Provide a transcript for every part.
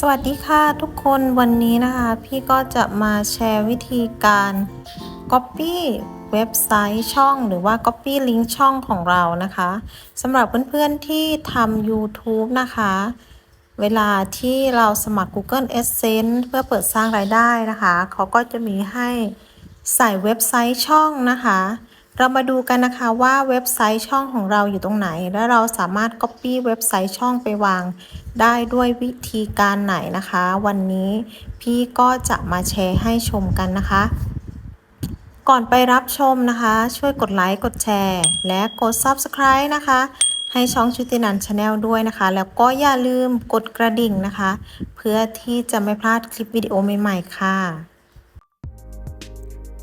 สวัสดีค่ะทุกคนวันนี้นะคะ พี่ก็จะมาแชร์วิธีการ Copy เว็บไซต์ช่องหรือว่า Copy ลิงก์ช่องของเรานะคะสำหรับเพื่อนๆที่ทำ YouTube นะคะ เวลาที่เราสมัคร Google Adsense เพื่อเปิดสร้างรายได้นะคะ เขาก็จะมีให้ใส่เว็บไซต์ช่องนะคะ เรามาดูกันนะคะว่าเว็บไซต์ช่องของเราอยู่ตรงไหน และเราสามารถ Copy เว็บไซต์ช่องไปวาง ได้ด้วยวิธีการไหนนะคะ วันนี้พี่ก็จะมาแชร์ให้ชมกันนะคะ ก่อนไปรับชมนะคะ ช่วยกดไลค์กดแชร์ และกด Subscribe นะคะ ให้ช่องชุตินันชาแนลด้วยนะคะ แล้วก็อย่าลืมกดกระดิ่งนะคะ เพื่อที่จะไม่พลาดคลิปวิดีโอใหม่ๆค่ะ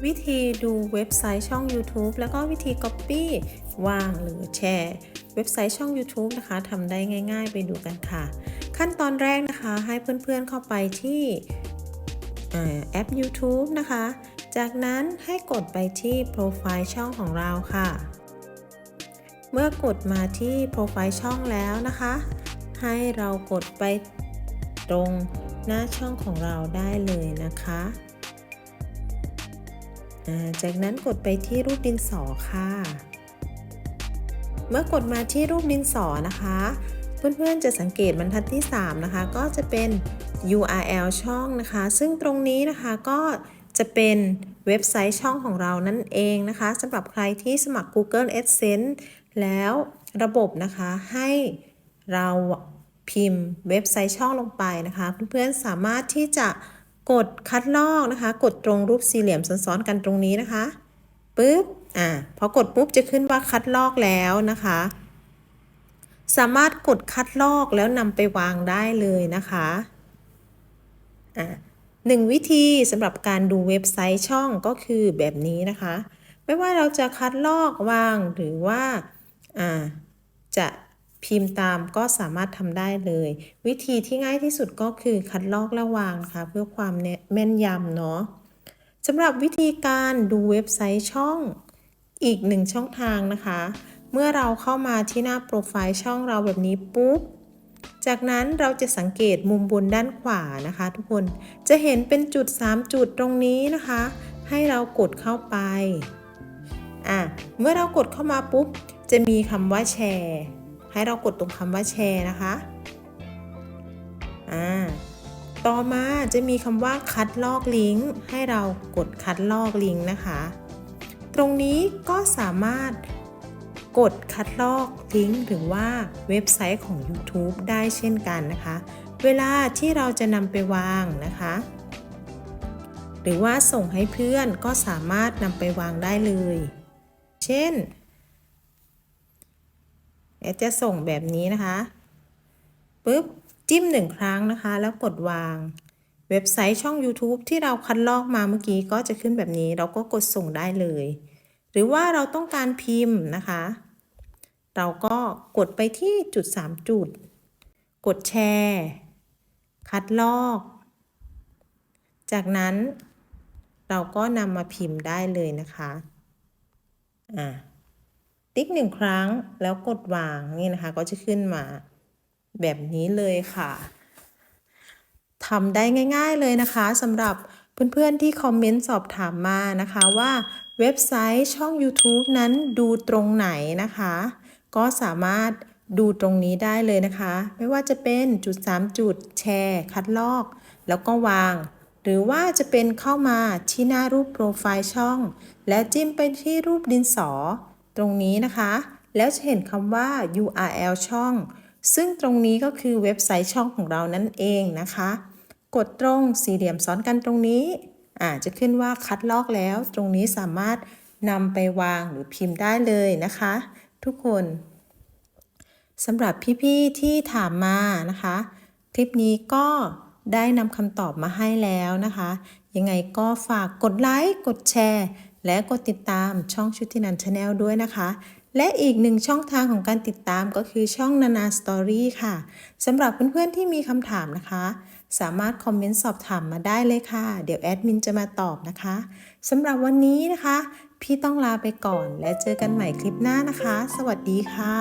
วิธีดูเว็บไซต์ช่อง YouTube แล้วก็วิธี Copy วางหรือแชร์ เว็บไซต์ช่อง YouTube นะคะทำได้ง่าย ๆ ไปดูกันค่ะ ขั้นตอนแรกนะคะให้เพื่อนๆเข้าไปที่แอป YouTube นะคะ จากนั้นให้กดไปที่โปรไฟล์ช่องของเราค่ะ เมื่อกดมาที่โปรไฟล์ช่องแล้วนะคะ ให้เรากดไปตรงหน้าช่องของเราได้เลยนะคะ จากนั้นกดไปที่รูปดินสอค่ะ เมื่อกดมาที่รูปดินสอนะคะ เพื่อนๆจะสังเกตบรรทัดที่ 3 นะคะ ก็จะเป็น URL ช่องนะคะ ซึ่งตรงนี้นะคะก็จะเป็นเว็บไซต์ช่องของเรานั่นเองนะคะสำหรับใครที่สมัคร Google Adsense แล้วระบบนะคะให้เราพิมพ์เว็บไซต์ช่องลงไปนะคะ เพื่อนๆสามารถที่จะ กดคัดลอกนะคะ กดตรงรูปสี่เหลี่ยมซ้อนๆกันตรงนี้นะคะปุ๊บอ่าพอกดปุ๊บจะขึ้นว่าคัดลอกแล้วนะคะ สามารถกดคัดลอกแล้วนำไปวางได้เลยนะคะอ่าหนึ่งวิธีสำหรับการดูเว็บไซต์ช่องก็คือแบบนี้นะคะ ไม่ว่าเราจะคัดลอกวางหรือว่าอ่าจะ พิมพ์ตามก็สามารถทำได้เลย วิธีที่ง่ายที่สุดก็คือคัดลอกและวางนะคะเพื่อความแม่นยำเนาะสำหรับวิธีการดูเว็บไซต์ช่องอีกหนึ่งช่องทางนะคะ เมื่อเราเข้ามาที่หน้าโปรไฟล์ช่องเราแบบนี้ปุ๊บจากนั้นเราจะสังเกตมุมบนด้านขวานะคะ ทุกคนจะเห็นเป็นจุด 3 จุดตรงนี้นะคะ ให้เรากดเข้าไปอะเมื่อเรากดเข้ามาปุ๊บ จะมีคำว่าแชร์ ให้เรากดตรงคำว่าแชร์นะคะอ่าต่อมาจะมีคำว่าคัดลอกลิงก์ให้เรากดคัดลอกลิงก์นะคะ ตรงนี้ก็สามารถกดคัดลอกลิงก์หรือว่าเว็บไซต์ของ YouTube ได้เช่นกันนะคะ เวลาที่เราจะนำไปวางนะคะ หรือว่าส่งให้เพื่อนก็สามารถนำไปวางได้เลย เช่น แอดจะส่งแบบนี้นะคะปุ๊บจิ้มหนึ่งครั้งนะคะ แล้วกดวาง เว็บไซต์ช่อง YouTube ที่เราคัดลอกมาเมื่อกี้ก็จะขึ้นแบบนี้ เราก็กดส่งได้เลย หรือว่าเราต้องการพิมพ์นะคะ เราก็กดไปที่จุด 3 จุด กดแชร์ คัดลอก จากนั้นเราก็นำมาพิมพ์ได้เลยนะคะ อ่า ติ๊กหนึ่งครั้งแล้วกดวางนี่นะคะ ก็จะขึ้นมาแบบนี้เลยค่ะทำได้ง่าย ๆเลยนะคะสำหรับเพื่อนๆที่คอมเมนต์สอบถามมานะคะว่าเว็บไซต์ช่อง YouTube นั้นดูตรงไหนนะคะ ก็สามารถดูตรงนี้ได้เลยนะคะ ไม่ว่าจะเป็นจุด 3 จุดแชร์ คัดลอก แล้วก็วาง หรือว่าจะเป็นเข้ามาที่หน้ารูปโปรไฟล์ช่อง และจิ้มไปที่รูปดินสอ ตรงนี้นะคะ แล้วจะเห็นคำว่า URL ช่อง ซึ่งตรงนี้ก็คือเว็บไซต์ช่องของเรานั่นเองนะคะ กดตรงสี่เหลี่ยมซ้อนกันตรงนี้อาจจะขึ้นว่าคัดลอกแล้ว ตรงนี้สามารถนำไปวางหรือพิมพ์ได้เลยนะคะ ทุกคนสำหรับพี่ๆที่ถามมานะคะ คลิปนี้ก็ได้นำคำตอบมาให้แล้วนะคะ ยังไงก็ฝากกดไลค์ กดแชร์ และกดติดตามช่องชุตินันชาแนลด้วยนะคะ และอีกหนึ่งช่องทางของการติดตามก็คือช่องนานาสตอรี่ค่ะสำหรับเพื่อนๆที่มีคำถามนะคะ สามารถคอมเมนต์สอบถามมาได้เลยค่ะ เดี๋ยวแอดมินจะมาตอบนะคะสำหรับวันนี้นะคะ พี่ต้องลาไปก่อนและเจอกันใหม่คลิปหน้านะคะ สวัสดีค่ะ